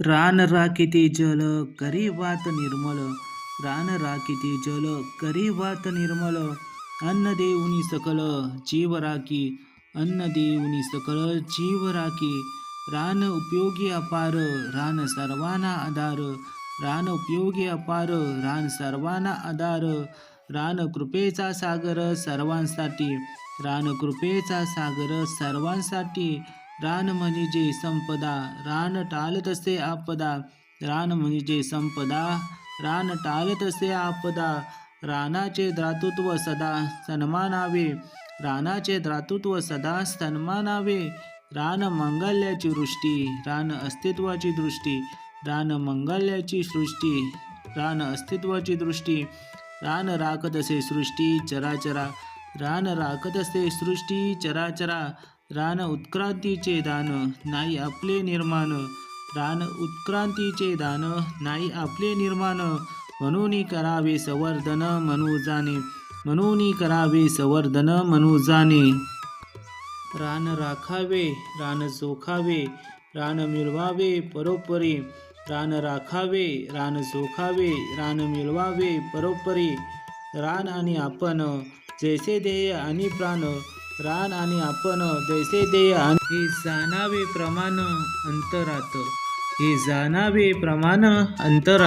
रान राखिते जल करी वात निर्मल रान राखिते जल करी वात निर्मल अन्न देऊनी सकल जीव राखी अन्न देऊनी सकल जीव राखी रान उपयोगी अपार रान सर्वांना आधार रान उपयोगी अपार रान सर्वांना आधार रान कृपेचा सागर सर्वांसाठी रान कृपेचा सागर सर्वांसाठी रान म्हणजे संपदा रान टाळत आपदा. रान म्हणजे संपदा रान टाल असे आपदा. रानाचे दातृत्व सदा सन्मानावे. रानाचे दातृत्व सदा सन्मानावे. रान मंगल्याची वृष्टी रान अस्तित्वाची दृष्टी. रान मंगल्याची सृष्टी रान अस्तित्वाची दृष्टी. रान राखत असे सृष्टी चराचरा. रान राखत असे सृष्टी चराचरा. रान उत्क्रांतीचे दान नाही आपले निर्माण. रान उत्क्रांतीचे दान नाही आपले निर्माण. म्हणून करावे संवर्धन म्हणू म्हणून करावे संवर्धन म्हणू रान राखावे रान जोखावे रान मिळवावे परोपरी. रान राखावे रान जोखावे रान मिळवावे परोपरी. रान आणि आपण जैसे देय आणि प्राण रान आणि आपण जैसे देय आणि हे जाणावे प्रमाण अंतरात. हे जाणावे प्रमाण अंतरात.